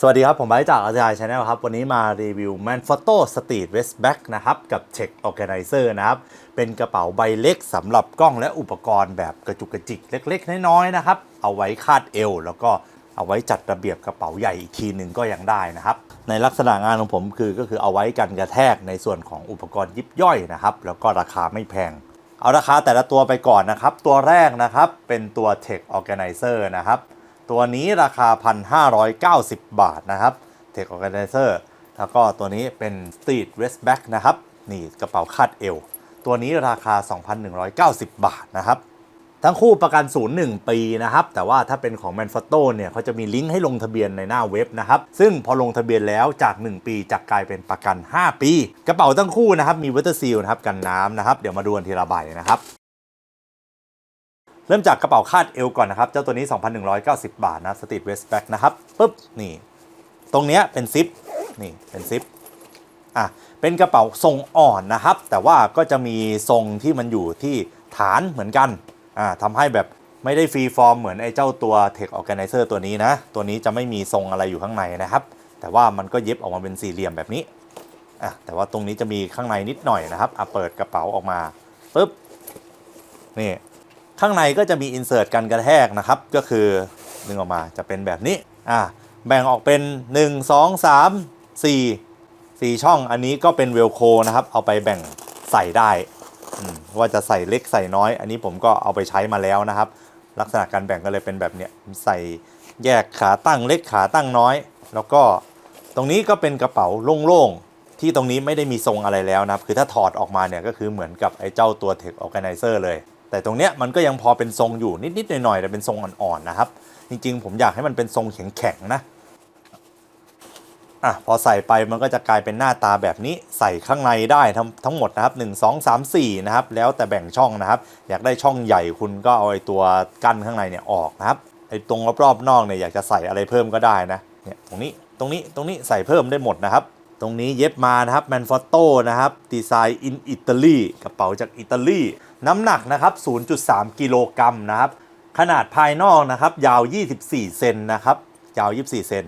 สวัสดีครับ ผมไบร์จากอาจารย์ชาแนลครับ วันนี้มารีวิว Manfrotto Street Westback นะครับ กับ Check Organizer นะครับ เป็นกระเป๋าใบเล็กสำหรับกล้องและอุปกรณ์แบบกระจุกกระจิกเล็ก ๆ น้อย ๆ นะครับ เอาไว้คาดเอว แล้วก็เอาไว้จัดระเบียบกระเป๋าใหญ่อีกทีหนึ่งก็ยังได้นะครับ ในลักษณะงานของผมคือก็คือเอาไว้กันกระแทกในส่วนของอุปกรณ์ยิบย่อยนะครับแล้วก็ราคาไม่แพงเอาราคาแต่ละตัวไปก่อนนะครับตัวแรกนะครับเป็นตัว Tech Organizer นะครับ ตัวนี้ราคา 1,590 บาทนะครับ Tech Organizer แล้วก็ตัวนี้เป็น Street Westback นะครับ นี่กระเป๋าคาดเอว ตัวนี้ราคา 2,190 บาทนะครับ ทั้งคู่ประกันศูนย์1ปีนะครับ แต่ว่าถ้าเป็นของ Manfrotto เนี่ยเขาจะมีลิงก์ให้ลงทะเบียนในหน้าเว็บนะครับ ซึ่งพอลงทะเบียนแล้วจาก 1 ปีจะกลายเป็นประกัน 5 ปี กระเป๋าทั้งคู่นะครับมีวัตเตอร์ซีลนะครับกันน้ำนะครับ เดี๋ยวมาดูกันทีละใบนะครับ เริ่มจากกระเป๋าคาดเอวก่อนนะครับ เจ้าตัวนี้ 2,190 บาทนะสตรีทเวสแบ็กนะครับปุ๊บนี่ ตรงเนี้ยเป็นซิปนี่เป็นซิปอะเป็นกระเป๋าทรงอ่อนนะครับ แต่ว่าก็จะมีทรงที่มันอยู่ที่ฐานเหมือนกันอ่าทำให้แบบไม่ได้ฟรีฟอร์มเหมือนไอ้เจ้าตัว Tech Organizer ตัวนี้นะ ตัวนี้จะไม่มีทรงอะไรอยู่ข้างในนะครับ แต่ว่ามันก็เย็บออกมาเป็นสี่เหลี่ยมแบบนี้อะแต่ว่าตรงนี้จะมีข้างในนิดหน่อยนะครับอะเปิดกระเป๋าออกมาปุ๊บนี่ ข้างในก็จะมีอินเสิร์ตกันกระแทกนะครับ ก็คือดึงออกมาจะเป็นแบบนี้อ่าแบ่งออกเป็น 1 2 3 4 4 ช่องอันนี้ก็เป็นเวลโคนะครับ เอาไปแบ่งใส่ได้ ว่าจะใส่เล็กใส่น้อย อันนี้ผมก็เอาไปใช้มาแล้วนะครับ ลักษณะการแบ่งก็เลยเป็นแบบเนี้ยใส่แยกขาตั้งเล็กขาตั้งน้อย แล้วก็ตรงนี้ก็เป็นกระเป๋าโล่งๆ ที่ตรงนี้ไม่ได้มีทรงอะไรแล้วนะครับ คือถ้าถอดออกมาเนี่ยก็คือเหมือนกับไอ้เจ้าตัว Tech Organizer เลย แต่ตรงเนี้ยมันก็ยังพอเป็นทรงอยู่นิดๆหน่อยๆแต่เป็นทรงอ่อนๆนะครับ จริงๆ ผมอยากให้มันเป็นทรงแข็งๆนะอะพอใส่ไปมันก็จะกลายเป็นหน้าตาแบบนี้ใส่ข้างในได้ทั้งทั้งหมดนะครับ 1 2 3 4 นะครับ แล้วแต่แบ่งช่องนะครับ อยากได้ช่องใหญ่คุณก็เอาไอ้ตัวกั้นข้างในเนี่ยออกนะครับไอ้ตรงรอบๆนอกเนี่ยอยากจะใส่อะไรเพิ่มก็ได้นะเนี่ยตรงนี้ตรงนี้ตรงนี้ใส่เพิ่มได้หมดนะครับ ตรงนี้เย็บมานะครับแมนฟอตโต้นะครับดีไซน์อินอิตาลีกระเป๋าจากอิตาลี น้ำหนักนะครับ 0.3 กิโลกรัมนะครับ ขนาดภายนอกนะครับ ยาว 24 เซนนะครับ ยาว 24 เซน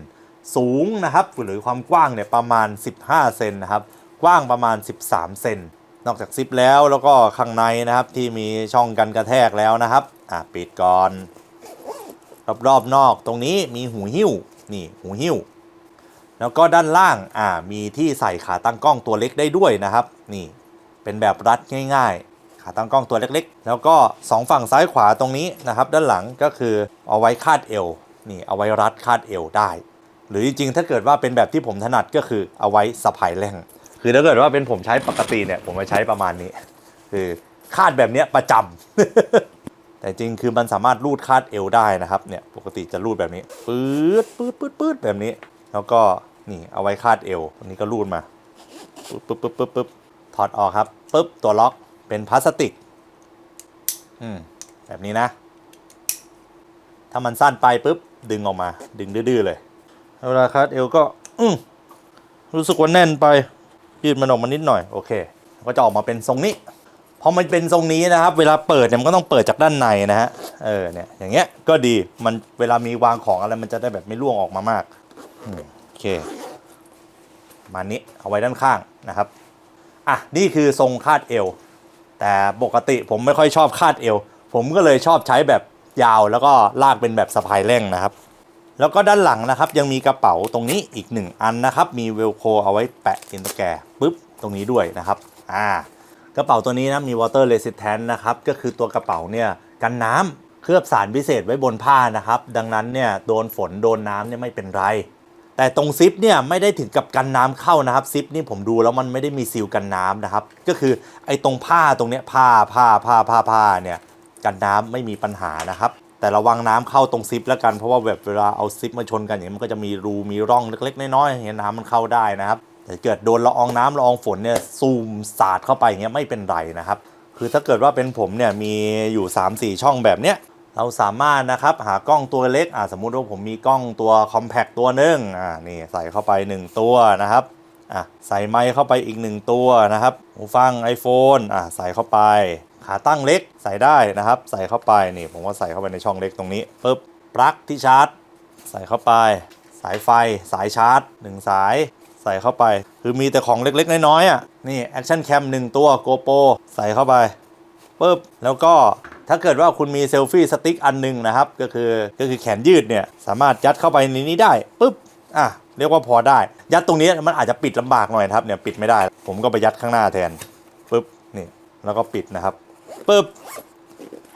สูงนะครับหรือความกว้างเนี่ยประมาณ 15 เซนนะครับ กว้างประมาณ 13 เซน นอกจากซิปแล้วแล้วก็ข้างในนะครับที่มีช่องกันกระแทกแล้วนะครับ อะปิดก่อน รอบๆนอกตรงนี้มีหูหิ้ว นี่หูหิ้ว แล้วก็ด้านล่าง อ่า มีที่ใส่ขาตั้งกล้องตัวเล็กได้ด้วยนะครับ นี่ เป็นแบบรัดง่าย ๆ ขาตั้งกล้องตัวเล็กๆ แล้วก็สองฝั่งซ้ายขวาตรงนี้นะครับ ด้านหลังก็คือเอาไว้คาดเอวนี่เอาไว้รัดคาดเอวได้ หรือจริงๆถ้าเกิดว่าเป็นแบบที่ผมถนัดก็คือเอาไว้สะพายแร่ง คือถ้าเกิดว่าเป็นผมใช้ปกติเนี่ยผมจะใช้ประมาณนี้ คือคาดแบบนี้ประจำแต่จริงคือมันสามารถรูดคาดเอวได้นะครับเนี่ยปกติจะรูดแบบนี้ปื๊ดปื๊ดปื๊ดปื๊ดแบบนี้ แล้วก็นี่เอาไว้คาดเอวอันนี้ก็รูดมาปึ๊บปึ๊บปึ๊บปึ๊บปึ๊บถอดออกครับปึ๊บตัวล็อก เป็นพลาสติก อืม แบบนี้นะ ถ้ามันสั้นไปปึ๊บ ดึงออกมา ดึงดื้อๆเลย เวลาคาดเอวก็ อืมรู้สึกว่าแน่นไป ยืดมันออกมานิดหน่อย โอเค ก็จะออกมาเป็นทรงนี้ พอมันเป็นทรงนี้นะครับ เวลาเปิดเนี่ยมันก็ต้องเปิดจากด้านในนะฮะ เออ เนี่ย อย่างเงี้ย ก็ดี มันเวลามีวางของอะไรมันจะได้แบบไม่ร่วงออกมามาก โอเค มานี้ เอาไว้ด้านข้างนะครับ อะ นี่คือทรงคาดเอว แต่ปกติผมไม่ค่อยชอบคาดเอว ผมก็เลยชอบใช้แบบยาวแล้วก็ลากเป็นแบบสะพายแร่งนะครับ แล้วก็ด้านหลังนะครับ ยังมีกระเป๋าตรงนี้อีกหนึ่งอันนะครับ มีเวลโคเอาไว้แปะอินเตอร์แกร์ปุ๊บตรงนี้ด้วยนะครับอ่ากระเป๋าตัวนี้นะมี water resistant นะครับก็คือตัวกระเป๋าเนี่ยกันน้ำเคลือบสารพิเศษไว้บนผ้านะครับ ดังนั้นเนี่ยโดนฝนโดนน้ำเนี่ยไม่เป็นไร แต่ตรงซิปเนี่ยไม่ได้ถึงกับกันน้ำเข้านะครับซิปนี่ผมดูแล้วมันไม่ได้มีซีลกันน้ำนะครับ ก็คือไอ้ตรงผ้าตรงเนี้ยผ้าผ้าผ้าผ้าผ้าเนี่ยกันน้ำไม่มีปัญหานะครับแต่ระวังน้ำเข้าตรงซิปแล้วกันเพราะว่าแบบเวลาเอาซิปมาชนกันอย่างนี้มันก็จะมีรูมีร่องเล็กๆน้อยๆอย่างเงี้ยน้ำมันเข้าได้นะครับแต่เกิดโดนละอองน้ำละอองฝนเนี่ยซูมสาดเข้าไปอย่างเงี้ยไม่เป็นไรนะครับ คือถ้าเกิดว่าเป็นผมเนี่ยมีอยู่ 3-4 ช่องแบบเนี้ย เราสามารถนะครับหากล้องตัวเล็กอ่าสมมุติว่าผมมีกล้องตัวคอมแพคตัวหนึ่งอ่านี่ใส่เข้าไป 1 ตัวนะครับอะใส่ไมค์เข้าไปอีก 1 ตัวนะครับหูฟัง iPhone อะใส่เข้าไป ขาตั้งเล็กใส่ได้นะครับ ใส่เข้าไปนี่ผมก็ใส่เข้าไปในช่องเล็กตรงนี้ปุ๊บปลั๊กที่ชาร์จ ใส่เข้าไป สายไฟสายชาร์จ 1 สายใส่เข้าไป คือมีแต่ของเล็กๆ น้อยๆอะนี่แอคชั่นแคม1ตัวโกโปใส่เข้าไป ปุ๊บแล้วก็ถ้าเกิดว่าคุณมีเซลฟี่สติ๊กอันหนึงนะครับ ก็คือก็คือแขนยืดเนี่ยสามารถยัดเข้าไปในนี้ได้ปุ๊บอะเรียกว่าพอได้ ยัดตรงนี้มันอาจจะปิดลำบากหน่อยครับเนี่ยปิดไม่ได้ ผมก็ไปยัดข้างหน้าแทนปุ๊บนี่แล้วก็ปิดนะครับปุ๊บ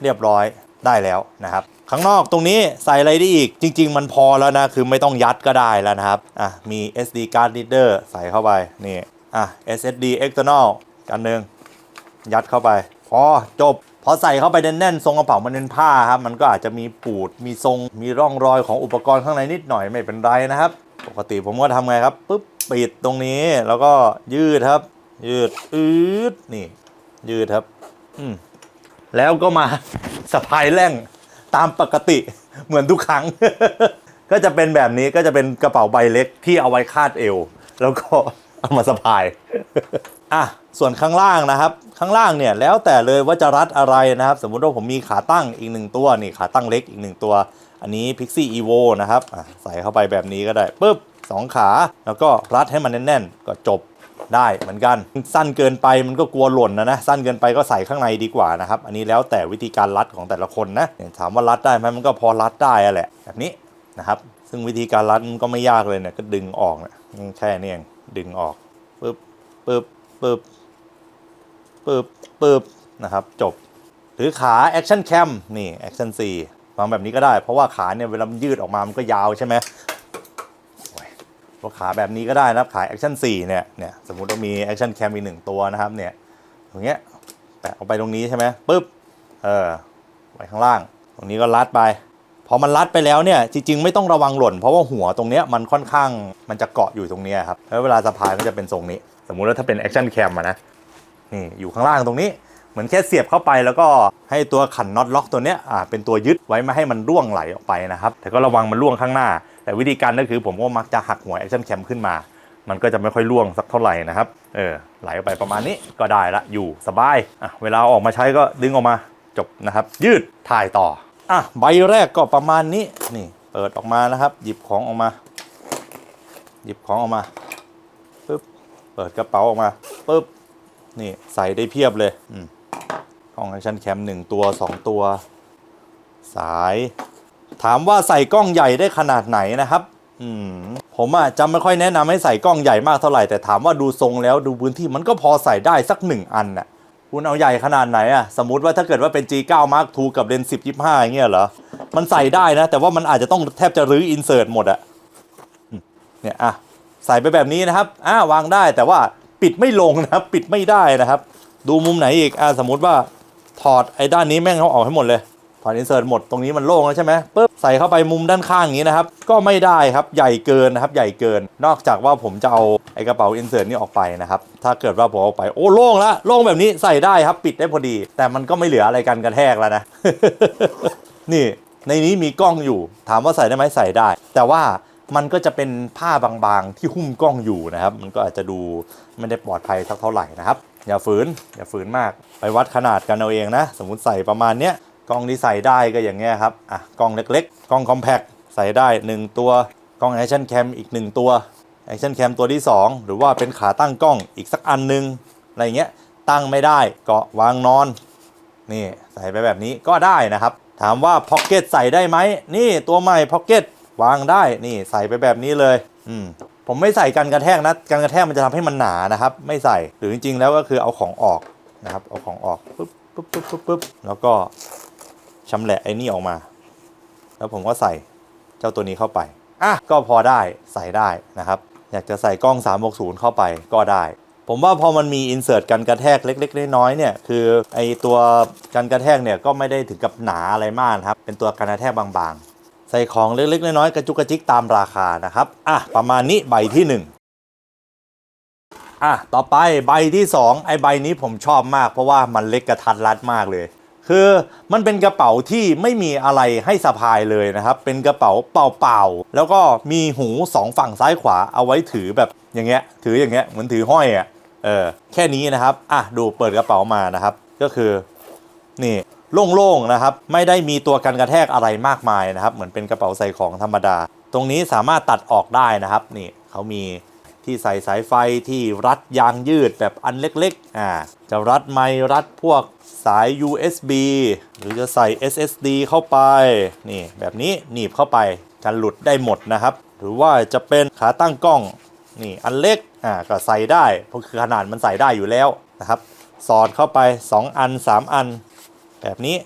เรียบร้อยได้แล้วนะครับ ข้างนอกตรงนี้ใส่อะไรได้อีกจริง ๆ มันพอแล้วนะ คือไม่ต้องยัดก็ได้แล้วนะครับอะมี SD card reader ใส่เข้าไปนี่อะ SSD external กันหนึ่งยัดเข้าไป พอจบ พอใส่เข้าไปแน่นๆทรงกระเป๋ามันเป็นผ้าครับ มันก็อาจจะมีปูด มีทรง มีร่องรอยของอุปกรณ์ข้างในนิดหน่อยไม่เป็นไรนะครับ ปกติผมก็ทำไงครับปุ๊บปิดตรงนี้แล้วก็ยืดครับ ยืดอืดนี่ ยืดครับอืมแล้วก็มาสะพายแร่งตามปกติเหมือนทุกครั้ง ก็จะเป็นแบบนี้ก็จะเป็นกระเป๋าใบเล็กที่เอาไว้คาดเอว แล้วก็เอามาสะพายอะส่วนข้างล่างนะครับ ข้างล่างเนี่ยแล้วแต่เลยว่าจะรัดอะไรนะครับ สมมุติว่าผมมีขาตั้งอีกหนึ่งตัวนี่ขาตั้งเล็กอีกหนึ่งตัว อันนี้ Pixie Evo นะครับใส่เข้าไปแบบนี้ก็ได้ปุ๊บสองขาแล้วก็รัดให้มันแน่น ๆ ก็จบได้เหมือนกัน สั้นเกินไปมันก็กลัวหล่นนะนะสั้นเกินไปก็ใส่ข้างในดีกว่านะครับ อันนี้แล้วแต่วิธีการรัดของแต่ละคนนะถามว่ารัดได้ไหมมันก็พอรัดได้อะแหละแบบนี้นะครับ ซึ่งวิธีการรัดมันก็ไม่ยากเลยเนี่ยก็ดึงออกนะแค่นี้เองดึงออกปึ๊บปึ๊บปึ๊บ ปึ๊บปึ๊บนะครับจบ หรือขา Action Cam นี่ Action 4วางแบบนี้ก็ได้ เพราะว่าขาเนี่ยเวลามันยืดออกมามันก็ยาวใช่ไหมตัวขาแบบนี้ก็ได้นะครับ ขา Action 4เนี่ยเนี่ยสมมติว่ามี Action Cam อีกหนึ่งตัวนะครับเนี่ยตรงเนี้ยแปะออกไปตรงนี้ใช่ไหมปุ๊บเออไว้ข้างล่าง ตรงนี้ก็รัดไปพอมันรัดไปแล้วเนี่ยจริงๆไม่ต้องระวังหล่น เพราะว่าหัวตรงเนี้ยมันค่อนข้างมันจะเกาะอยู่ตรงเนี้ยครับแล้วเวลาสะพายก็จะเป็นทรงนี้ สมมุติว่าถ้าเป็น Action Cam อะนะ นี่อยู่ข้างล่างตรงนี้ เหมือนแค่เสียบเข้าไปแล้วก็ให้ตัวขันน็อตล็อกตัวเนี้ยอ่าเป็นตัวยึดไว้ไม่ให้มันร่วงไหลออกไปนะครับ แต่ก็ระวังมันร่วงข้างหน้า แต่วิธีการก็คือผมก็มักจะหักหัว Action Cam ขึ้นมา มันก็จะไม่ค่อยร่วงสักเท่าไหร่นะครับเออไหลออกไปประมาณนี้ก็ได้ละอยู่สบายอะเวลาอาออกมาใช้ก็ดึงออกมาจบนะครับ ยืดถ่ายต่ออะใบแรกก็ประมาณนี้นี่เปิดออกมานะครับ หยิบของออกมา หยิบของออกมาปึ๊บเปิดกระเป๋าออกมาปึ๊บ นี่ใส่ได้เพียบเลยอืมกล้อง Action Cam หนึ่งตัว2ตัว สาย ถามว่าใส่กล้องใหญ่ได้ขนาดไหนนะครับอืมผมอะจะไม่ค่อยแนะนำให้ใส่กล้องใหญ่มากเท่าไหร่แต่ถามว่าดูทรงแล้วดูพื้นที่มันก็พอใส่ได้สักหนึ่งอันน่ะคุณเอาใหญ่ขนาดไหนอะสมมติว่าถ้าเกิดว่าเป็น G9 Mark II กับเลนส์10 25อย่างเงี้ยเหรอ มันใส่ได้นะ แต่ว่ามันอาจจะต้องแทบจะรื้ออินเสิร์ตหมดอะเนี่ยอะใส่ไปแบบนี้นะครับอ่าวางได้แต่ว่า ปิดไม่ลงนะครับ ปิดไม่ได้นะครับ ดูมุมไหนอีกอ่าสมมติว่าถอดไอ้ด้านนี้แม่งเขาออกให้หมดเลยถอดอินเสิร์ตหมดตรงนี้มันโล่งแล้วใช่ไหมปุ๊บใส่เข้าไปมุมด้านข้างอย่างนี้นะครับ ก็ไม่ได้ครับใหญ่เกินนะครับ ใหญ่เกิน นอกจากว่าผมจะเอาไอ้กระเป๋าอินเสิร์ตนี่ออกไปนะครับ ถ้าเกิดว่าผมเอาไปโอ้โล่งละโล่งแบบนี้ใส่ได้ครับปิดได้พอดี แต่มันก็ไม่เหลืออะไรกันกระแทกแล้วนะ นี่ ในนี้มีกล้องอยู่ ถามว่าใส่ได้ไหมใส่ได้ แต่ว่า มันก็จะเป็นผ้าบางๆที่หุ้มกล้องอยู่นะครับ มันก็อาจจะดูไม่ได้ปลอดภัยสักเท่าไหร่นะครับ อย่าฝืน อย่าฝืนมาก ไปวัดขนาดกันเอาเองนะ สมมติใส่ประมาณเนี้ยกล้องที่ใส่ได้ก็อย่างเงี้ยครับ อะ กล้องเล็กๆ กล้องคอมแพคใส่ได้ 1 ตัว กล้อง Action Cam อีก 1 ตัว Action Cam ตัวที่ 2 หรือว่าเป็นขาตั้งกล้องอีกสักอันนึง อะไรเงี้ย ตั้งไม่ได้ก็วางนอน นี่ใส่ไปแบบนี้ก็ได้นะครับ ถามว่าพ็อกเก็ตใส่ได้ไหม นี่ตัวใหม่พ็อกเก็ต วางได้นี่ใส่ไปแบบนี้เลย อืมผมไม่ใส่กันกระแทกนะกันกระแทกมันจะทำให้มันหนานะครับ ไม่ใส่หรือจริงๆ แล้วก็คือเอาของออกนะครับ เอาของออกปุ๊บปุ๊บปุ๊บปุ๊บปุ๊บแล้วก็ชำแหละไอ้นี่ออกมา แล้วผมก็ใส่เจ้าตัวนี้เข้าไปอะก็พอได้ใส่ได้นะครับ อยากจะใส่กล้อง 360 เข้าไปก็ได้ ผมว่าพอมันมีอินเสิร์ตกันกระแทกเล็ก ๆ น้อยๆเนี่ยคือไอตัวกันกระแทกเนี่ยก็ไม่ได้ถึงกับหนาอะไรมากครับเป็นตัวกันกระแทกบางๆ ใส่ของเล็กๆน้อยๆกระจุกกระจิกตามราคานะครับอะประมาณนี้ใบที่ 1อะ ต่อไปใบที่ 2 ไอใบนี้ผมชอบมาก เพราะว่ามันเล็กกระทัดรัดมากเลย คือมันเป็นกระเป๋าที่ไม่มีอะไรให้สะพายเลยนะครับ เป็นกระเป๋าเปล่าๆ แล้วก็มีหูสองฝั่งซ้ายขวาเอาไว้ถือแบบอย่างเงี้ย ถืออย่างเงี้ยเหมือนถือห้อยอะ่ะ เออ แค่นี้นะครับ อะ ดูเปิดกระเป๋ามานะครับ ก็คือ นี่ โล่งๆนะครับ ไม่ได้มีตัวกันกระแทกอะไรมากมายนะครับ เหมือนเป็นกระเป๋าใส่ของธรรมดา ตรงนี้สามารถตัดออกได้นะครับ นี่เขามีที่ใส่สายไฟที่รัดยางยืดแบบอันเล็กๆ อ่า จะรัดไมค์รัดพวกสาย USB หรือจะใส่ SSD เข้าไป นี่แบบนี้หนีบเข้าไปกันหลุดได้หมดนะครับ หรือว่าจะเป็นขาตั้งกล้อง นี่อันเล็ก อ่า ก็ใส่ได้ เพราะคือขนาดมันใส่ได้อยู่แล้วนะครับ สอดเข้าไป 2 อัน 3 อัน แบบนี้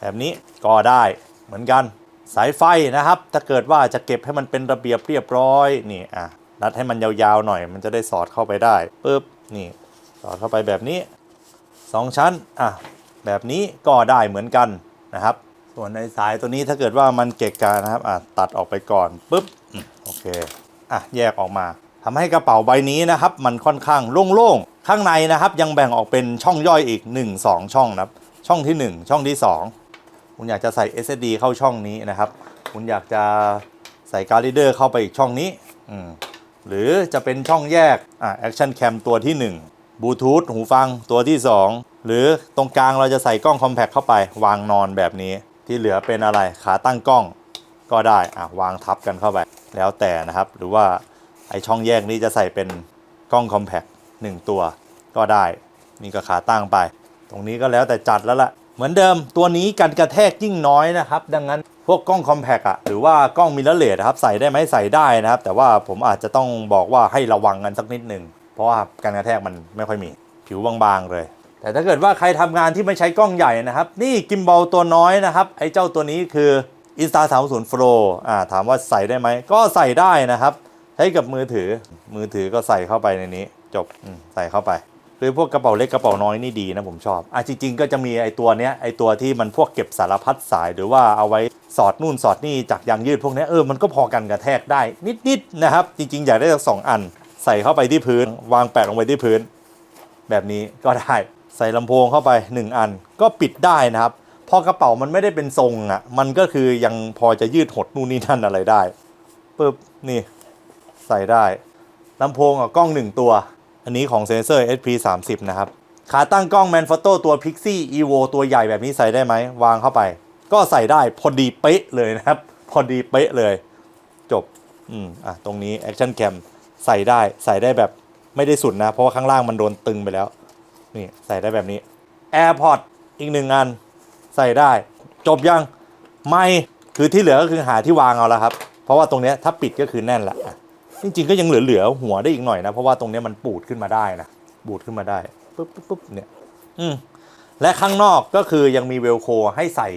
แบบนี้ก็ได้เหมือนกันสายไฟนะครับ ถ้าเกิดว่าจะเก็บให้มันเป็นระเบียบเรียบร้อยนี่อะรัดให้มันยาวๆหน่อย มันจะได้สอดเข้าไปได้ปึ๊บนี่สอดเข้าไปแบบนี้ 2 ชั้นอะแบบนี้ก็ได้เหมือนกันนะครับ ส่วนในสายตัวนี้ถ้าเกิดว่ามันเกะกะนะครับอะตัดออกไปก่อนปึ๊บอโอเคอะแยกออกมาทำให้กระเป๋าใบนี้นะครับ มันค่อนข้างโล่งๆข้างในนะครับ ยังแบ่งออกเป็นช่องย่อยอีก 1 2 ช่องนะครับ ช่องที่ 1 ช่องที่ 2 คุณอยากจะใส่ SSD เข้าช่องนี้นะครับ คุณอยากจะใส่การ์ดเดอร์เข้าไปอีกช่องนี้อืมหรือจะเป็นช่องแยกอะ Action Cam ตัวที่ 1บลูทูธหูฟังตัวที่ 2 หรือตรงกลางเราจะใส่กล้องคอมแพคเข้าไป วางนอนแบบนี้ ที่เหลือเป็นอะไรขาตั้งกล้องก็ได้อะวางทับกันเข้าไป แล้วแต่นะครับ หรือว่าไอช่องแยกนี้จะใส่เป็นกล้องคอมแพคหนึ่งตัวก็ได้ นี่ก็ขาตั้งไป ตรงนี้ก็แล้วแต่จัดแล้วล่ะ เหมือนเดิมตัวนี้กันกระแทกยิ่งน้อยนะครับ ดังนั้นพวกกล้องคอมแพคอะหรือว่ากล้องมิเรอร์เลสครับใส่ได้ไหมใส่ได้นะครับ แต่ว่าผมอาจจะต้องบอกว่าให้ระวังกันสักนิดหนึ่งเพราะว่าการกระแทกมันไม่ค่อยมี ผิวบางๆเลย แต่ถ้าเกิดว่าใครทำงานที่ไม่ใช้กล้องใหญ่นะครับ นี่กิมบอลตัวน้อยนะครับไอ้เจ้าตัวนี้คือ Insta 30 Pro อ่าถามว่าใส่ได้ไหมก็ใส่ได้นะครับใช้กับมือถือมือถือก็ใส่เข้าไปในนี้ จบใส่เข้าไป คือพวกกระเป๋าเล็กกระเป๋าน้อยนี่ดีนะผมชอบอะจริงๆก็จะมีไอ้ตัวเนี้ยไอ้ตัวที่มันพวกเก็บสารพัดสาย หรือว่าเอาไว้สอดนู่นสอดนี่จากยางยืดพวกนี้เออมันก็พอกันกระแทกได้นิดๆนะครับ จริงๆ อยากได้สักสองอัน ใส่เข้าไปที่พื้น วางแปะลงไปที่พื้น แบบนี้ก็ได้ใส่ลำโพงเข้าไป 1 อันก็ปิดได้นะครับพอกระเป๋ามันไม่ได้เป็นทรงอะ่ะมันก็คือยังพอจะยืดหดนู่นนี่นั่นอะไรได้ปึ๊บนี่ใส่ได้ลำโพงกับกล้อง1ตัว อันนี้ของเซนเซอร์ SP 3 0นะครับ ขาตั้งกล้อง Manfrotto ตัว Pixie Evo ตัวใหญ่แบบนี้ใส่ได้ไหม วางเข้าไป ก็ใส่ได้พอดีเป๊ะเลยนะครับ พอดีเป๊ะเลย จบ อืม อะ ตรงนี้ Action Cam ใส่ได้ ใส่ได้แบบไม่ได้สุดนะ เพราะว่าข้างล่างมันโดนตึงไปแล้ว นี่ใส่ได้แบบนี้ AirPod อีกหนึ่งอัน ใส่ได้ จบยัง ไม่ คือที่เหลือก็คือหาที่วางเอาแล้วครับ เพราะว่าตรงนี้ถ้าปิดก็คือแน่นละ จริงๆก็ยังเหลือๆหัวได้อีกหน่อยนะ เพราะว่าตรงนี้มันปูดขึ้นมาได้นะบูดขึ้นมาได้ปุ๊บปุ๊บปุ๊บเนี่ยอืมและข้างนอกก็คือยังมีเวลโคให้ใส่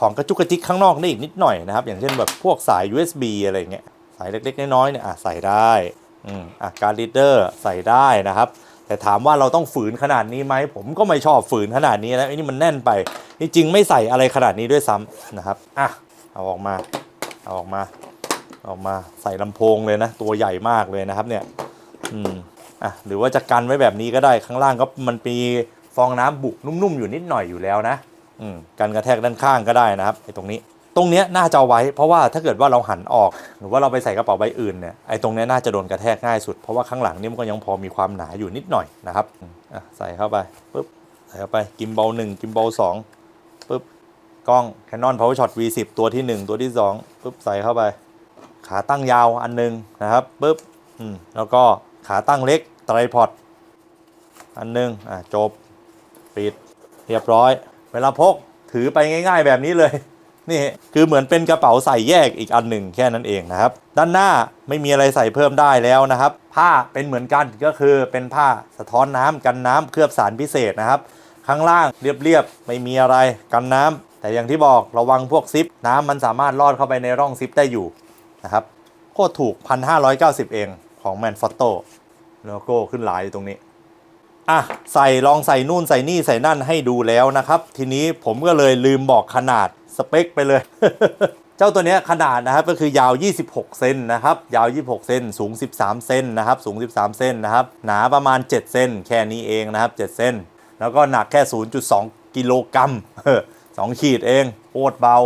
ของกระจุกกระจิกข้างนอกได้อีกนิดหน่อยนะครับ อย่างเช่นแบบพวกสาย USB อะไรเงี้ยสายเล็กๆน้อยๆเนี่ยอะใส่ได้อืมอะการ์ดรีดเดอร์ใส่ได้นะครับ แต่ถามว่าเราต้องฝืนขนาดนี้ไหมผมก็ไม่ชอบฝืนขนาดนี้นะไอ้นี่มันแน่นไปจริงๆไม่ใส่อะไรขนาดนี้ด้วยซ้ำนะครับอะเอาออกมาเอาออกมา ออกมาใส่ลำโพงเลยนะ ตัวใหญ่มากเลยนะครับเนี่ย อืมอะหรือว่าจะกันไว้แบบนี้ก็ได้ข้างล่างก็มันมีฟองน้ำบุนุ่มๆอยู่นิดหน่อยอยู่แล้วนะ อืมกันกระแทกด้านข้างก็ได้นะครับไอ้ตรงนี้ ตรงเนี้ยน่าจะเอาไว้เพราะว่าถ้าเกิดว่าเราหันออก หรือว่าเราไปใส่กระเป๋าใบอื่นเนี่ยไอ้ตรงเนี้ยน่าจะโดนกระแทกง่ายสุดเพราะว่าข้างหลังนี่มันก็ยังพอมีความหนาอยู่นิดหน่อยนะครับอะใส่เข้าไปปุ๊บใส่เข้าไปกิมบอลหนึ่งกิมบอลสองปุ๊บกล้อง Canon PowerShot V10 ตัวที่ 1 ตัวที่2ปุ๊บใส่เข้าไป ขาตั้งยาวอันหนึงนะครับปุ๊บอืมแล้วก็ขาตั้งเล็กไตรพอดอันหนึงอะจบปิดเรียบร้อย เวลาพกถือไปง่ายๆแบบนี้เลยนี่คือเหมือนเป็นกระเป๋าใส่แยกอีกอันหนึ่งแค่นั้นเองนะครับ ด้านหน้าไม่มีอะไรใส่เพิ่มได้แล้วนะครับ ผ้าเป็นเหมือนกันก็คือเป็นผ้าสะท้อนน้ำกันน้ำเคลือบสารพิเศษนะครับ ข้างล่างเรียบๆไม่มีอะไรกันน้ำแต่อย่างที่บอกระวังพวกซิปน้ำมันสามารถลอดเข้าไปในร่องซิปได้อยู่ นะครับโคตรถูก 1,590 เองของ m a n f o t o โลโก้ขึ้นหลายอยู่ตรงนี้ อะ ใส่ลองใส่นู่นใส่นี่ใส่นั่นให้ดูแล้วนะครับ ทีนี้ผมก็เลยลืมบอกขนาดสเปคไปเลย เจ้าตัวเนี้ยขนาดนะครับก็คือยาว 26 เซนนะครับ ยาว 26 เซนสูง 13 เซนนะครับ สูง 13 เซนนะครับ หนาประมาณ 7 เซนแค่นี้เองนะครับ 7 เซนแล้วก็หนักแค่ 0.2 กิโลกรัมสองขีดเองโคตรเบา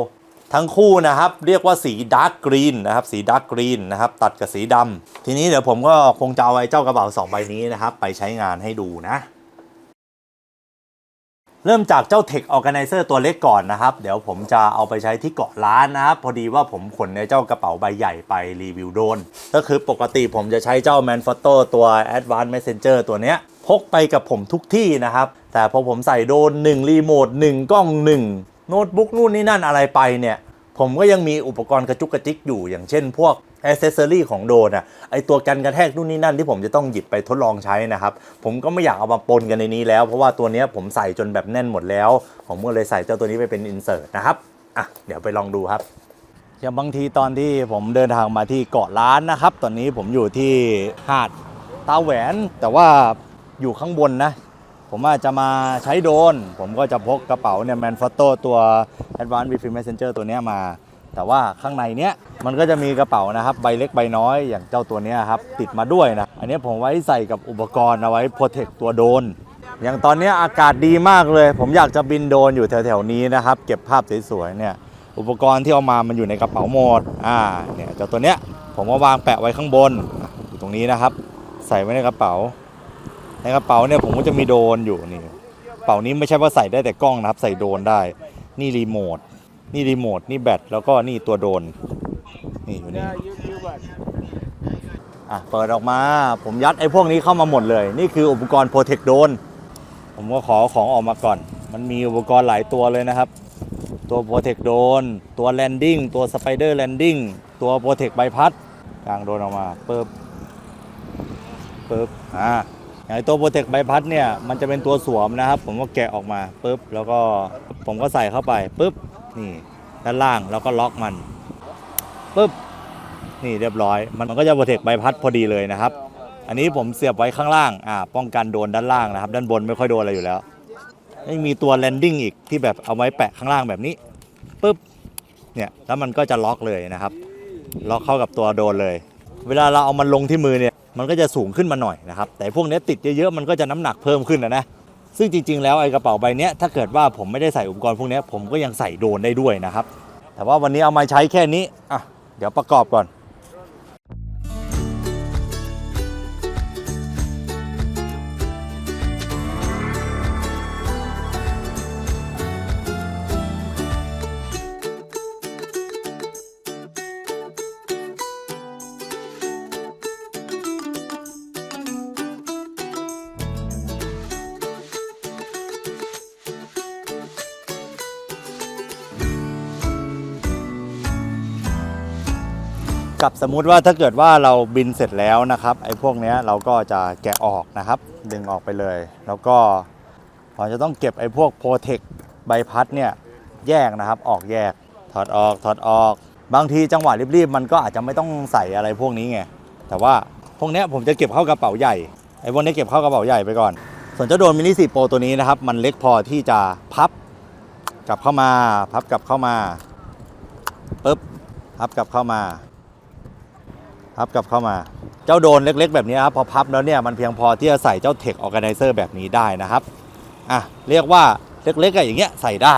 ทั้งคู่นะครับ เรียกว่าสีดาร์กกรีนนะครับสีดาร์กกรีนนะครับตัดกับสีดำทีนี้เดี๋ยวผมก็คงจะเอาไอ้เจ้ากระเป๋าสองใบนี้นะครับ ไปใช้งานให้ดูนะเริ่มจากเจ้า Tech Organizer ตัวเล็กก่อนนะครับ เดี๋ยวผมจะเอาไปใช้ที่เกาะล้านนะครับ พอดีว่าผมขนในเจ้ากระเป๋าใบใหญ่ไปรีวิวโดน ก็คือปกติผมจะใช้เจ้า Manfrotto ตัว Advanced Messenger ตัวเนี้ย พกไปกับผมทุกที่นะครับ แต่พอผมใส่โดน 1 รีโมท 1 กล้อง 1 โน้ตบุ๊กนู่นนี่นั่นอะไรไปเนี่ยผมก็ยังมีอุปกรณ์กระจุกกระจิกอยู่ อย่างเช่นพวกอ c เซสซอรี่ของโดนอะไอตัวกันกระแทกนู่นนี่นั่นที่ผมจะต้องหยิบไปทดลองใช้นะครับ ผมก็ไม่อยากเอามาปนกันในนี้แล้ว เพราะว่าตัวนี้ผมใส่จนแบบแน่นหมดแล้ว ผมก็เลยใส่เจ้าตัวนี้ไปเป็นอินเสิร์ตนะครับอะเดี๋ยวไปลองดูครับอย่างบางทีตอนที่ผมเดินทางมาที่เกาะล้านนะครับ ตอนนี้ผมอยู่ที่หาดตาแหวน แต่ว่าอยู่ข้างบนนะ ผมอาจจะมาใช้โดน ผมก็จะพกกระเป๋าเนี่ยแมนฟอโต้ตัว Advanced w i f i Messenger ตัวเนี้ยมา แต่ว่าข้างในเนี้ยมันก็จะมีกระเป๋านะครับใบเล็กใบน้อยอย่างเจ้าตัวเนี้ยครับติดมาด้วยนะ อันนี้ผมไว้ใส่กับอุปกรณ์เอาไว้โปรเทคตัวโดนอย่างตอนนี้อากาศดีมากเลย ผมอยากจะบินโดนอยู่แถวๆนี้นะครับ เก็บภาพสวยๆเนี่ยอุปกรณ์ที่เอามามันอยู่ในกระเป๋าหมดอ่าเนี่ยเจ้าตัวเนี้ยผมก็วางแปะไว้ข้างบนอยู่ตรงนี้นะครับ ใส่ไว้ในกระเป๋า ในกระเป๋าเนี่ยผมก็จะมีโดรนอยู่นี่กระเป๋านี้ไม่ใช่ว่าใส่ได้แต่กล้องนะครับ ใส่โดรนได้ นี่รีโมท นี่รีโมท นี่แบต แล้วก็นี่ตัวโดรนนี่อยู่นี่ อะ เปิดออกมา ผมยัดไอ้พวกนี้เข้ามาหมดเลย นี่คืออุปกรณ์โปรเทคโดรนผมก็ขอของออกมาก่อน มันมีอุปกรณ์หลายตัวเลยนะครับ ตัวโปรเทคโดน ตัวแลนดิ้ง ตัวสไปเดอร์แลนดิ้ง ตัวโปรเทคใบพัดกลางโดนออกมาปึ๊บปึ๊บอ่า อย่างไอตัวโปรเทคใบพัดเนี่ยมันจะเป็นตัวสวมนะครับ ผมก็แกะออกมาปึ๊บแล้วก็ผมก็ใส่เข้าไปปึ๊บนี่ด้านล่างแล้วก็ล็อกมันปึ๊บนี่เรียบร้อย มันก็จะโปรเทคใบพัดพอดีเลยนะครับ อันนี้ผมเสียบไว้ข้างล่างอ่าป้องกันโดนด้านล่างนะครับ ด้านบนไม่ค่อยโดนอะไรอยู่แล้วไม่มีตัวแลนดิ้งอีกที่แบบเอาไว้แปะข้างล่างแบบนี้ปุ๊บเนี่ยแล้วมันก็จะล็อกเลยนะครับ ล็อกเข้ากับตัวโดนเลย เวลาเราเอามันลงที่มือเนี่ย มันก็จะสูงขึ้นมาหน่อยนะครับ แต่พวกนี้ติดเยอะๆมันก็จะน้ำหนักเพิ่มขึ้นนะนะซึ่งจริง ๆ แล้วไอ้กระเป๋าใบเนี้ยถ้าเกิดว่าผมไม่ได้ใส่อุปกรณ์พวกนี้ผมก็ยังใส่โดนได้ด้วยนะครับ แต่ว่าวันนี้เอามาใช้แค่นี้อะเดี๋ยวประกอบก่อน กับสมมุติว่าถ้าเกิดว่าเราบินเสร็จแล้วนะครับไอ้พวกนี้เราก็จะแกะออกนะครับ ดึงออกไปเลย แล้วก็เราจะต้องเก็บไอ้พวกโปรเทคใบพัดเนี่ยแยกนะครับออกแยกถอดออกถอดออก บางทีจังหวะรีบๆ มันก็อาจจะไม่ต้องใส่อะไรพวกนี้ไงแต่ว่าพวกนี้ผมจะเก็บเข้ากระเป๋าใหญ่ไอ้พวกนี้เก็บเข้ากระเป๋าใหญ่ไปก่อน ส่วนเจ้าโดนมินิ4 Pro ตัวนี้นะครับ มันเล็กพอที่จะพับกลับเข้ามา พับกลับเข้ามาปึ๊บพับกลับเข้ามา พับกลับเข้ามาเจ้าโดนเล็กๆ แบบนี้ครับพอพับแล้วเนี่ยมันเพียงพอที่จะใส่เจ้า Tech Organizer แบบนี้ได้นะครับอะเรียกว่าเล็กๆอะอย่างเงี้ยใส่ได้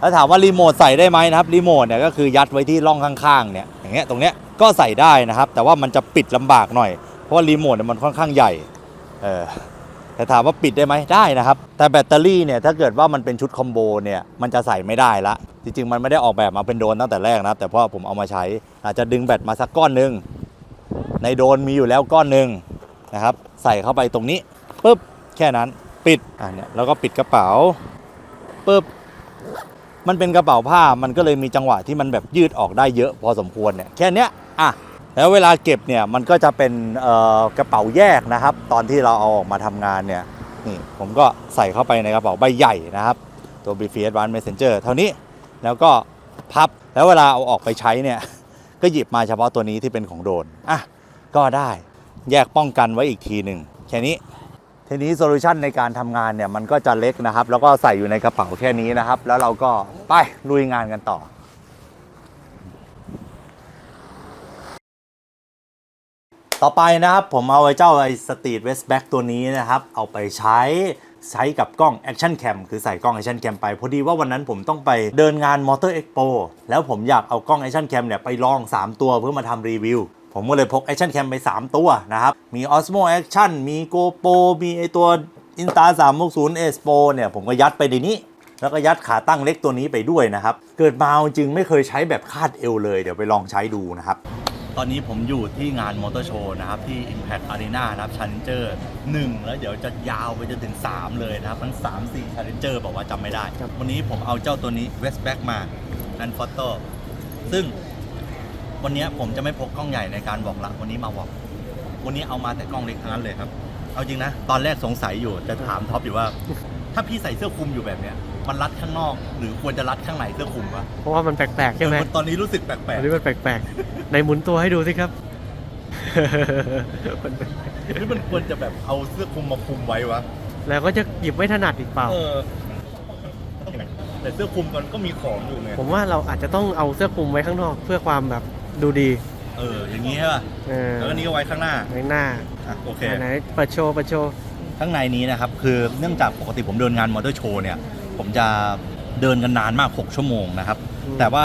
แล้วถามว่ารีโมทใส่ได้ไหมนะครับรีโมทเนี่ยก็คือยัดไว้ที่ร่องข้างๆเนี่ยอย่างเงี้ยตรงเนี้ยก็ใส่ได้นะครับ แต่ว่ามันจะปิดลำบากหน่อย เพราะว่ารีโมทเนี่ยมันค่อนข้างใหญ่เออแต่ถามว่าปิดได้ไหมได้นะครับ แต่แบตเตอรี่เนี่ยถ้าเกิดว่ามันเป็นชุดคอมโบเนี่ยมันจะใส่ไม่ได้ละ จริงๆ มันไม่ได้ออกแบบมาเป็นโดนตั้งแต่แรกนะแต่เพราะผมเอามาใช้อาจจะดึงแบตมาสักก้อนนึง ในโดนมีอยู่แล้วก้อนหนึ่งนะครับ ใส่เข้าไปตรงนี้ปุ๊บแค่นั้นปิดอะเนี่ยแล้วก็ปิดกระเป๋าปุ๊บมันเป็นกระเป๋าผ้ามันก็เลยมีจังหวะที่มันแบบยืดออกได้เยอะพอสมควรเนี่ยแค่เนี้ยอะแล้วเวลาเก็บเนี่ยมันก็จะเป็นกระเป๋าแยกนะครับ ตอนที่เราเอาออกมาทำงานเนี่ยนี่ผมก็ใส่เข้าไปในกระเป๋าใบใหญ่นะครับ ตัว b f a d v a n c e Messenger เท่านี้แล้วก็พับแล้วเวลาเอาออกไปใช้เนี่ย ก็หยิบมาเฉพาะตัวนี้ที่เป็นของโดนอะก็ได้แยกป้องกันไว้อีกทีหนึ่งแค่นี้ทีนี้โซลูชันในการทำงานเนี่ยมันก็จะเล็กนะครับ แล้วก็ใส่อยู่ในกระเป๋าแค่นี้นะครับ แล้วเราก็ไปลุยงานกันต่อ ต่อไปนะครับผมเอาไอ้เจ้าไอ้สตรีทเวสแบ็กตัวนี้นะครับ เอาไปใช้ ใช้กับกล้อง Action Cam คือใส่กล้อง Action Cam ไป พอดีว่าวันนั้นผมต้องไปเดินงาน Motor Expo แล้วผมอยากเอากล้อง Action Cam เนี่ยไปลอง 3 ตัวเพื่อมาทำรีวิว ผมก็เลยพก Action Cam ไป 3 ตัวนะครับ มี Osmo Action มี GoPro มีไอตัวอินตา360 S Pro เนี่ยผมก็ยัดไปในนี้แล้วก็ยัดขาตั้งเล็กตัวนี้ไปด้วยนะครับ เกิดมาเอาจริงไม่เคยใช้แบบคาดเอวเลย เดี๋ยวไปลองใช้ดูนะครับ ตอนนี้ผมอยู่ที่งานมอเตอร์โชว์นะครับที่ Impact Arena นะครับ Challenger 1 แล้วเดี๋ยวจะยาวไปจนถึง 3 เลยนะครับทั้ง 3 4 Challenger บอกว่าจำไม่ได้ครับวันนี้ผมเอาเจ้าตัวนี้ Westback มา a n f o t o ซึ่งวันนี้ผมจะไม่พกกล้องใหญ่ในการบอกละวันนี้มาบอกวันนี้เอามาแต่กล้องเล็กทั้งนั้นเลยครับ เอาจริงนะ ตอนแรกสงสัยอยู่จะถามท็อปอยู่ว่า ถ้าพี่ใส่เสื้อคลุมอยู่แบบเนี้ย มันรัดข้างนอก หรือควรจะรัดข้างในเสื้อคลุมวะเพราะว่ามันแปลกๆใช่ไหมเออตอนนี้รู้สึกแปลอักนนี้มันแปลกๆในหมุนตัวให้ดูสิครับมันแปลกๆหรือมันควรจะแบบเอาเสื้อคลุมมาคลุมไว้วะแล้วก็จะหยิบไม่ถนัดอีกเปล่า เออแต่เสื้อคลุมมันก็มีของอยู่ไงผมว่าเราอาจจะต้องเอาเสื้อคลุมไว้ข้างนอก เพื่อความแบบดูดีเอออย่างนี้ใช่ป่ะเออแล้วก็นี้ก็ไว้ข้างหน้าในหน้าอะโอเค ไหนๆเปิดโชว์เปิดโชว์ ข้างในนี้นะครับ คือเนื่องจากปกติผมเดินงานมอเตอร์โชว์เนี่ย ผมจะเดินกันนานมาก 6 ชั่วโมงนะครับ อืม แต่ว่า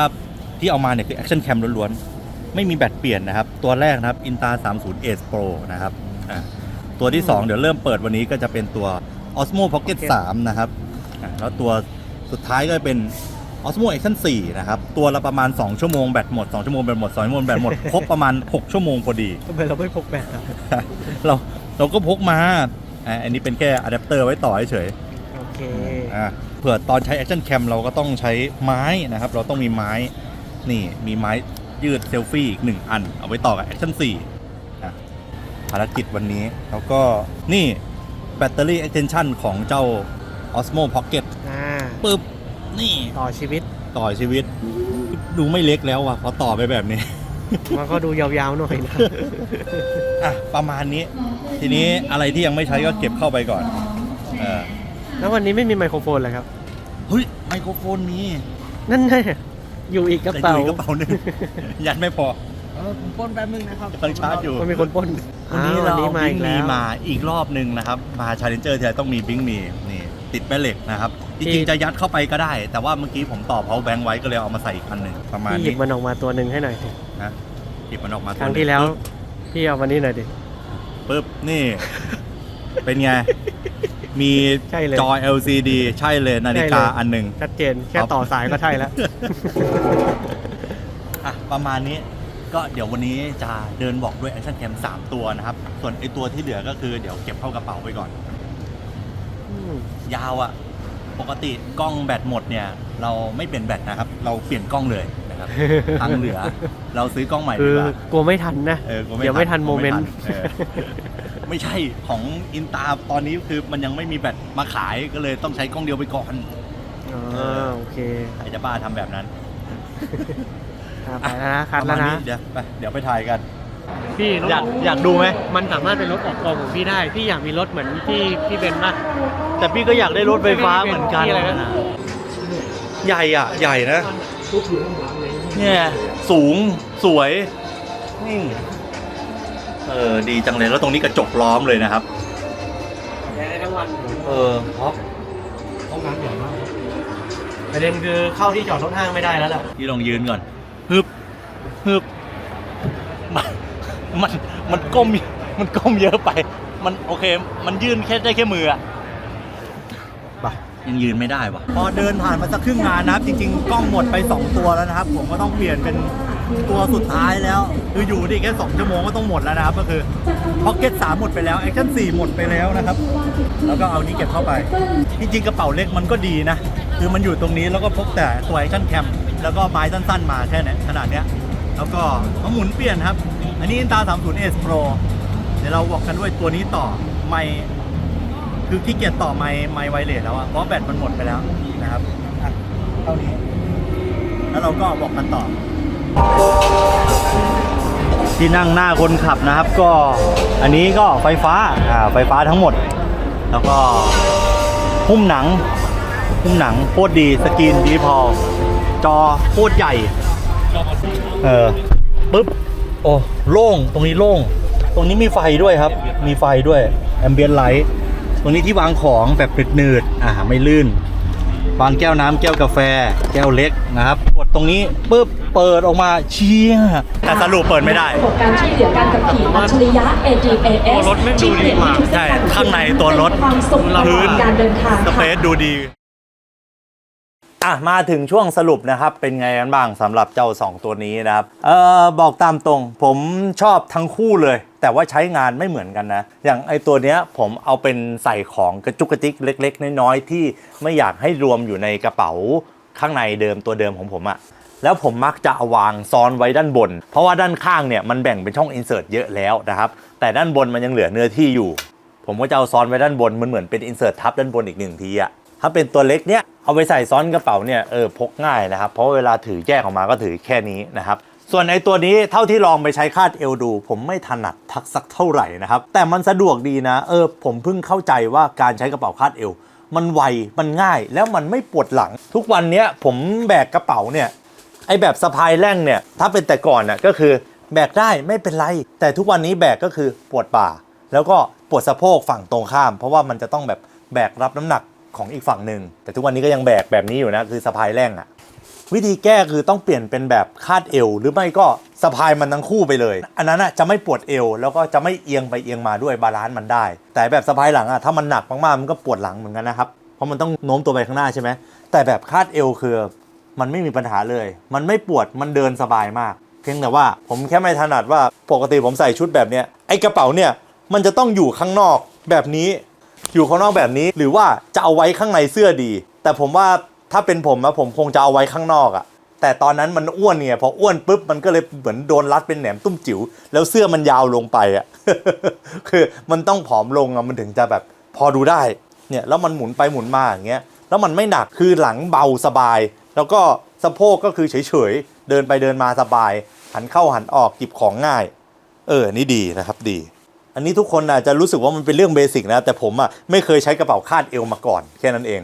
ที่เอามาเนี่ยคือ Action Cam ล้วนๆ ไม่มีแบตเปลี่ยนนะครับ ตัวแรกนะครับ Inta 30 Ace Pro นะครับอะตัวที่ 2 เดี๋ยวเริ่มเปิดวันนี้ก็จะเป็นตัว Osmo Pocket 3 นะครับอะแล้วตัวสุดท้ายก็เป็น Osmo Action 4 นะครับ ตัวละประมาณ 2 ชั่วโมงแบตหมด 2 ชั่วโมงแบตหมด 2 ชั่วโมงแบตหมด ครบประมาณ 6 ชั่วโมงพอดี ทำไมเราไม่พกแบตอะเราเราก็พกมาอะอันนี้เป็นแค่อะแดปเตอร์ไว้ต่อเฉยโอเค ๆอะ เผื่อตอนใช้ Action Cam เราก็ต้องใช้ไม้นะครับ เราต้องมีไม้นี่มีไม้ยืดเซลฟี่อีกหนึ่งอัน เอาไว้ต่อกับ Action 4อะภารกิจวันนี้แล้วก็นี่แบตเตอรี่ extension ของเจ้า Osmo Pocket อ่าปึ๊บ นี่ต่อชีวิตต่อชีวิต ดูไม่เล็กแล้วว่ะพอต่อไปแบบนี้ มันก็ดูยาวๆหน่อยนะอะ ประมาณนี้ ทีนี้อะไรที่ยังไม่ใช้ก็เก็บเข้าไปก่อน เออ แล้ววันนี้ไม่มีไมโครโฟนเลยครับ เฮ้ยไมโครโฟนมีนั่นไงอยู่อีกกระเป๋าแต่อยู่ในกระเป๋าหนึ่งยัดไม่พอเออผมปล้นแป๊บนึงนะครับกำลังชาร์จอยู่ มันมีคนปล้นวันนี้อ้เราวันเอามาบิอีงกมีแล้วมาอีกรอบหนึ่งนะครับ มาชาเลนเจอร์ที่ต้องมีบิงมีนี่ติดแม่เหล็กนะครับ จริงๆจะยัดเข้าไปก็ได้ แต่ว่าเมื่อกี้ผมต่อเพาแบงค์ไว้ก็เลยเอามาใส่อีกอันหนึ่งประมาณพี่หยินี้บมันออกมาตัวหนึ่งให้หน่อยสินะหยิบมันออกมาครั้งที่แล้ว พี่เอามานี่หน่อยดิ ปึ๊บนี่ เป็นไง มีใช่เลย จอ LCD ใช่เลยนาฬิกาใช่เลยอันหนึ่ง ชัดเจน แค่ครับ ต่อสายก็ใช่แล้ว อะประมาณนี้ก็เดี๋ยววันนี้จะเดินบอกด้วย Action Cam 3 ตัวนะครับ ส่วนไอตัวที่เหลือก็คือเดี๋ยวเก็บเข้ากระเป๋าไว้ก่อน อืมยาวอะ่ะ ปกติกล้องแบตหมดเนี่ย เราไม่เปลี่ยนแบตนะครับ เราเปลี่ยนกล้องเลยนะครับทางเหลือ เราซื้อกล้องใหม่คืดีอกว่ากลัวไม่ทันนะ เออกลัวเดี๋ยวไม่ทันกลัโมวเมนต์เออ ไม่ใช่ของอินตาตอนนี้คือมันยังไม่มีแบตมาขายก็เลยต้องใช้กล้องเดียวไปก่อนอ๋อโอเคใครจะบ้าทำแบบนั้นอะไปแล้วนะคัดปแล้ระวมาณนะ เดี๋ยวไปเดี๋ยวไปถ่ายกัน พี่รถอยากอยากดูไหม มันสามารถเป็นรถออกกองของพี่ได้ พี่อยากมีรถเหมือนพี่พี่เบนซ์ป่ะ แต่พี่ก็อยากได้รถไฟฟ้าเหมือนกัน ที่อะไรนะ ใหญ่อะ ใหญ่นะ เนี่ย สูงสวยนี่ เออดีจังเลยแล้วตรงนี้กระจกล้อมเลยนะครับได้ทั้งวันเออเพราะห้องน้ำใหญ่มากประเด็นคือเข้าที่จอดรถห้างไม่ได้แล้วล่ะพี่ลองยืนก่อนฮึบฮึบมันมันมันก้มมันก้มเยอะไป มันโอเค มันยืนแค่ได้แค่มืออะปะยังยืนไม่ได้วะพอเดินผ่านมาสักครึ่งงานนะครับ จริง ๆ กล้องหมดไป 2 ตัวแล้วนะครับ ผมก็ต้องเปลี่ยนเป็น ตัวสุดท้ายแล้ว คืออยู่ดีแค่2ชั่วโมงก็ต้องหมดแล้วนะครับ ก็คือ Pocket 3หมดไปแล้ว Action 4หมดไปแล้วนะครับ แล้วก็เอานี้เก็บเข้าไป จริงๆ กระเป๋าเล็กมันก็ดีนะ คือมันอยู่ตรงนี้แล้วก็พกแต่ตัว Action Cam แล้วก็ไม้สั้นๆ มาแค่นี้ขนาดเนี้ยแล้วก็มาหมุนเปลี่ยนครับ อันนี้ Inta 30 S Pro เดี๋ยวเราบอกกันด้วยตัวนี้ต่อไม่คือขี้เกียจต่อไม้ไม้ไวเลสแล้วอะเพราะแบตมันหมดไปแล้วนะครับเท่านี้ แล้วเราก็บอกกันต่อ ที่นั่งหน้าคนขับนะครับ ก็อันนี้ก็ไฟฟ้าอ่าไฟฟ้าทั้งหมด แล้วก็หุ้มหนัง หุ้มหนังโคตรดีสกรีนดีพอ จอโคตรใหญ่ เออปุ๊บโอ้โล่งตรงนี้โล่ง ตรงนี้มีไฟด้วยครับ มีไฟด้วยแอมเบียนไลท์ตรงนี้ที่วางของแบบหนืดๆอ่าไม่ลื่นวางแก้วน้ำแก้วกาแฟ แก้วเล็กนะครับ กดตรงนี้ปุ๊บ เปิดออกมาเชี่ยแต่สรุปเปิดไม่ได้ระบบการช่วยเหลือการขับขี่อัจฉริยะ ADAS รถไม่ดูดีกว่าใช่ข้างในตัวรถความสุขตลพื้อนดการเดินทางสเปค่ะซดูดีอะมาถึงช่วงสรุปนะครับเป็นไงกันบ้างสำหรับเจ้า 2 ตัวนี้นะครับเอ่อบอกตามตรง ผมชอบทั้งคู่เลย แต่ว่าใช้งานไม่เหมือนกันนะ อย่างไอตัวเนี้ยผมเอาเป็นใส่ของกระจุกกระจิกเล็ก ๆ น้อย ๆ ที่ไม่อยากให้รวมอยู่ในกระเป๋าข้างในเดิมตัวเดิมของผมอะ แล้วผมมักจะาวางซ้อนไว้ด้านบน เพราะว่าด้านข้างเนี่ยมันแบ่งเป็นช่องอินเสิร์ตเยอะแล้วนะครับ แต่ด้านบนมันยังเหลือเนื้อที่อยู่ ผมก็จะเอาซ้อนไว้ด้านบน มันเหมือนเป็นอินเสิร์ตทับด้านบนอีกหนึ่งทีอะถ้าเป็นตัวเล็กเนี่ยเอาไปใส่ซ้อนกระเป๋าเนี่ยเออพกง่ายนะครับ เพราะเวลาถือแยกออกมาก็ถือแค่นี้นะครับส่วนไอ้ตัวนี้เท่าที่ลองไปใช้คาดเอวดู ผมไม่ถนัดทักสักเท่าไหร่นะครับ แต่มันสะดวกดีนะ เออ ผมเพิ่งเข้าใจว่าการใช้กระเป๋าคาดเอว มันไวมันง่ายแล้วมันไม่ปวดหลัง ทุกวันนี้ผมแบกกระเป๋าเนี่ย ไอแบบสะพายแร่งเนี่ยถ้าเป็นแต่ก่อนน่ะก็คือแบกได้ไม่เป็นไร แต่ทุกวันนี้แบกก็คือปวดบ่า แล้วก็ปวดสะโพกฝั่งตรงข้าม เพราะว่ามันจะต้องแบบแบกรับน้ำหนักของอีกฝั่งหนึ่งแต่ทุกวันนี้ก็ยังแบกแบบนี้อยู่นะคือสะพายแร่งอะวิธีแก้คือต้องเปลี่ยนเป็นแบบคาดเอว หรือไม่ก็สะพายมันทั้งคู่ไปเลย อันนั้นอะจะไม่ปวดเอว แล้วก็จะไม่เอียงไปเอียงมาด้วยบาลานซ์มันได้ แต่แบบสะพายหลังอะถ้ามันหนักมากๆมันก็ปวดหลังเหมือนกันนะครับเพราะมันต้องโน้มตัวไปข้างหน้าใช่ไหมแต่แบบคาดเอวคือ มันไม่มีปัญหาเลย มันไม่ปวดมันเดินสบายมาก เพียงแต่ว่าผมแค่ไม่ถนัดว่าปกติผมใส่ชุดแบบเนี้ยไอกระเป๋าเนี่ยมันจะต้องอยู่ข้างนอกแบบนี้ อยู่ข้างนอกแบบนี้หรือว่าจะเอาไว้ข้างในเสื้อดี แต่ผมว่าถ้าเป็นผมนะผมคงจะเอาไว้ข้างนอกอะแต่ตอนนั้นมันอ้วนเนี่ยพออ้วนปุ๊บมันก็เลยเหมือนโดนรัดเป็นแหนมตุ้มจิ๋วแล้วเสื้อมันยาวลงไปอะคือมันต้องผอมลงอะมันถึงจะแบบพอดูได้เนี่ยแล้วมันหมุนไปหมุนมาอย่างเงี้ยแล้วมันไม่หนักคือหลังเบาสบาย แล้วก็สะโพกก็คือเฉยๆ เดินไปเดินมาสบาย หันเข้าหันออกหยิบของง่าย เออ นี่ดีนะครับดี อันนี้ทุกคนอาจจะรู้สึกว่ามันเป็นเรื่องเบสิกนะ แต่ผมอะไม่เคยใช้กระเป๋าคาดเอวมาก่อน แค่นั้นเอง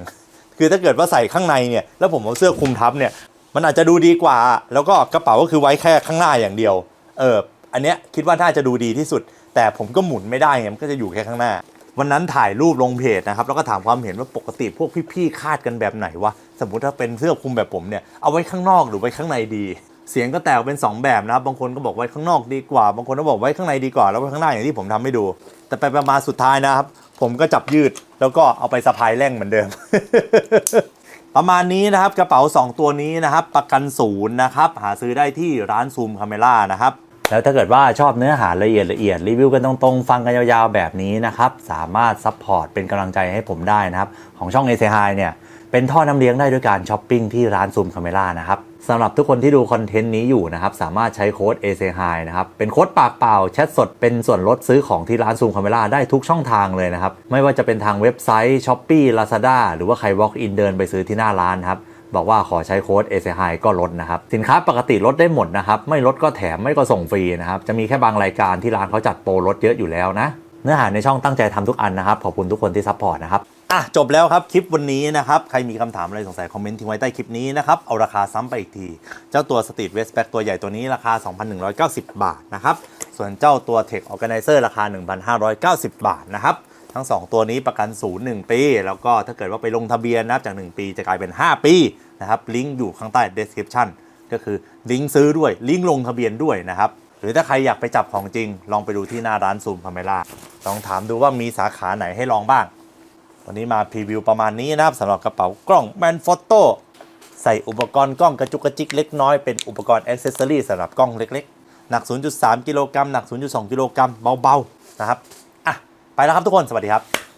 คือถ้าเกิดว่าใส่ข้างในเนี่ย แล้วผมเอาเสื้อคลุมทับเนี่ย มันอาจจะดูดีกว่า แล้วก็กระเป๋าก็คือไว้แค่ข้างหน้าอย่างเดียว เออ อันเนี้ยคิดว่าน่าจะดูดีที่สุด แต่ผมก็หมุนไม่ได้ไงมันก็จะอยู่แค่ข้างหน้า วันนั้นถ่ายรูปลงเพจนะครับ แล้วก็ถามความเห็นว่าปกติพวกพี่ๆคาดกันแบบไหนวะ สมมุติถ้าเป็นเสื้อคลุมแบบผมเนี่ยเอาไว้ข้างนอกหรือไว้ข้างในดี เสียงก็แตกเป็น 2 แบบนะครับบางคนก็บอกไว้ข้างนอกดีกว่า บางคนก็บอกไว้ข้างในดีกว่า แล้วไว้ข้างหน้าอย่างที่ผมทำให้ดู แต่ไปประมาณสุดท้ายนะครับ ผมก็จับยืดแล้วก็เอาไปสะพายแร่งเหมือนเดิม ประมาณนี้นะครับกระเป๋า 2 ตัวนี้นะครับ ประกันศูนย์นะครับหาซื้อได้ที่ร้านซูมคาเมล่านะครับแล้วถ้าเกิดว่าชอบเนื้อหาละเอียดละเอียดรีวิวกันตรงๆ ฟังกันยาวๆ แบบนี้นะครับ สามารถซัพพอร์ตเป็นกำลังใจให้ผมได้นะครับ ของช่อง a อ h i เนี่ย เป็นท่อน้ำเลี้ยงได้ด้วยการช้อปปิ้งที่ร้านซูมคาเมล่านะครับสำหรับทุกคนที่ดูคอนเทนต์นี้อยู่นะครับ สามารถใช้โค้ด a อ h i นะครับ เป็นโค้ดปากเปล่าแชทสดเป็นส่วนลดซื้อของที่ร้านซูมคาเมล่าได้ทุกช่องทางเลยนะครับ ไม่ว่าจะเป็นทางเว็บไซต์ s h อ p e e Lazada หรือว่าใคร walk in เดินไปซื้อที่หน้าร้านครับบอกว่าขอใช้โค้ด a อ h i ก็ลดนะครับ สินค้าปกติลดได้หมดนะครับ ไม่ลดก็แถมไม่ก็ส่งฟรีนะครับ จะมีแค่บางรายการที่ร้านเขาจัดโปรลดเยอะอยู่แล้วนะ เนื้อหาในช่องตั้งใจทำทุกอันนะครับ ขอบคุณทุกคนที่ซัพพอร์ตนะครับ อะจบแล้วครับคลิปวันนี้นะครับใครมีคำถามอะไรสงสัยคอมเมนต์ทิ้งไว้ใต้คลิปนี้นะครับเอาราคาซ้ำไปอีกที เจ้าตัวสตรีทเวสแบ็กตัวใหญ่ตัวนี้ราคา 2,190 บาทนะครับส่วนเจ้าตัว Tech Organizer ราคา 1,590 บาทนะครับทั้ง 2 ตัวนี้ประกันศูนย์1ปี แล้วก็ถ้าเกิดว่าไปลงทะเบียนนับจาก 1 ปีจะกลายเป็น 5 ปีนะครับลิงก์อยู่ข้างใต้ description ก็คือลิงก์ซื้อด้วยลิงก์ลงทะเบียนด้วยนะครับหรือถ้าใครอยากไปจับของจริง ลองไปดูที่หน้าร้านซูมพาเมล่าลองถามดูว่ามีสาขาไหนให้ลองบ้าง วันนี้มาพรีวิวประมาณนี้นะครับสำหรับกระเป๋ากล้องแมนฟ o โต้ใส่อุปกรณ์กล้องกระจุกกระจิกเล็กน้อยเป็นอุปกรณ์อคเซสซอรี่สำหรับกล้องเล็กๆ หนัก 0.3 กิโลกรัมหนัก 0.2 กิโลกรัมเบาๆ นะครับ อะ ไปแล้วครับทุกคน สวัสดีครับ